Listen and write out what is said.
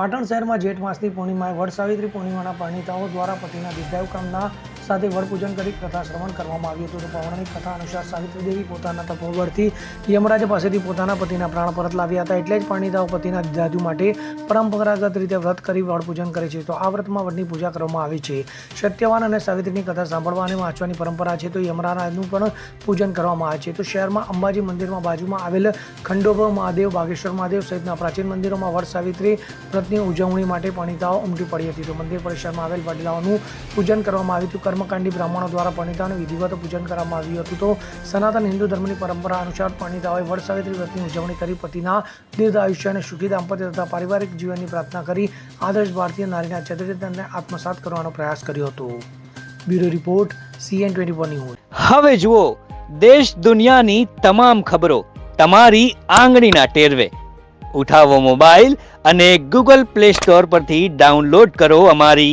પાટણ શહેરમાં જેઠ માસની પૂર્ણિમાએ વડ સાવિત્રી પૂર્ણિમાના પરિણીતાઓ દ્વારા પતિના દીર્ઘાયુ કામના સાથે વડ પૂજન કરી કથા શ્રવણ કરવામાં આવ્યું હતું. તો પૌરાણિક કથા અનુસાર સાવિત્રી દેવી પોતાના તપોબળથી યમરાજ પાસેથી પોતાના પતિના પ્રાણ પરત લાવ્યા હતા. એટલે જ પરિણીતાઓ પતિના દીર્ઘાયુ માટે પરંપરાગત રીતે વ્રત કરી વડ પૂજન કરે છે. તો આ વ્રતમાં વડની પૂજા કરવામાં આવે છે. સત્યવાન અને સાવિત્રીની કથા સાંભળવા અને વાંચવાની પરંપરા છે તો યમરાજનું પણ પૂજન કરવામાં આવે છે. તો શહેરમાં અંબાજી મંદિરમાં બાજુમાં આવેલ ખંડોબા મહાદેવ, બાગેશ્વર મહાદેવ સહિતના પ્રાચીન મંદિરોમાં વડ સાવિત્રી વ્રતની ઉજવણી માટે પરિણીતાઓ ઉમટી પડી હતી. તો મંદિર પરિસરમાં આવેલ વડલાઓનું પૂજન કરવામાં આવ્યું હતું. કર્મકાંડી બ્રાહ્મણો દ્વારા પરિણીતાઓનું વિધિવત પૂજન કરવામાં આવ્યું હતું. તો સનાતન હિન્દુ ધર્મની પરંપરા અનુસાર પરિણીતાઓએ વડસાવિત્રી વ્રતની ઉજવણી કરી, પતિના દીર્ઘ આયુષ્ય અને સુખી દાંપત્ય તથા પારિવારિક જીવનની પ્રાર્થના કરી, આદર્શ ભારતીય નારીના ચરિત્રને આત્મસાત કરવાનો પ્રયાસ કર્યો હતો. Bureau report, CN twenty news. હવે જુઓ, દેશ દુનિયાની તમામ ખબરો તમારી આંગળીના ટેરવે. ઉઠાવો મોબાઈલ અને ગૂગલ પ્લે સ્ટોર પરથી ડાઉનલોડ કરો અમારી